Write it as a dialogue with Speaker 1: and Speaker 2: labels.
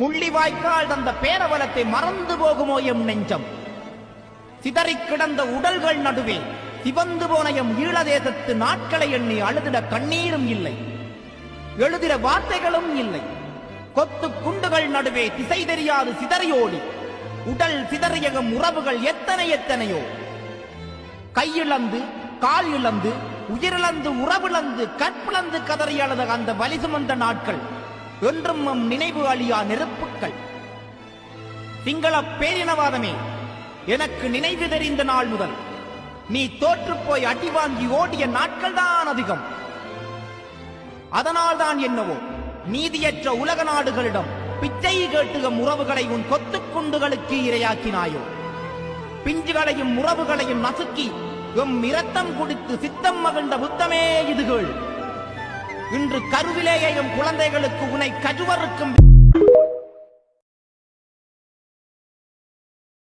Speaker 1: முள்ளிவாய்க்கால் தந்த பேரவலத்தை மறந்து போகுமோ எம் நெஞ்சம்? சிதறிக் கிடந்த உடல்கள் நடுவே சிவந்து போன எம் ஈழதேசத்து நாட்களை எண்ணி அழுதிட கண்ணீரும் இல்லை. எழுதிட வார்த்தைகளும் இல்லை. கொத்து குண்டுகள் நடுவே திசை தெரியாது சிதறியோடி. உடல் சிதறியகம் உறவுகள் எத்தனை எத்தனையோ? கையிழந்து கால் இழந்து உயிரிழந்து உறவிழந்து கற்பிழந்து கதறி அழுத அந்த வலி சுமந்த நாட்கள் என்றும் நம் நினைவு அழியா நெருப்புக்கள். சிங்கள பேரினவாதமே எனக்கு நினைவு தெரிந்த நாள் முதல். நீ தோற்றுப் போய் அடி வாங்கி ஓடிய நாட்கள் தான் அதிகம். அதனால்தான் என்னவோ நீதியற்ற உலக நாடுகளிடம் பிச்சை கேட்டுக உறவுகளை உன் கொத்துக்குண்டுகளுக்கு இரையாக்கினாயோ. பிஞ்சுகளையும் உறவுகளையும் நசுக்கி எம் இரத்தம் குடித்து சித்தம் மகிழ்ந்த புத்தமே இதுகள் இன்று கருவிலேயே குழந்தைகளுக்கு உனை கஜுவருக்கும்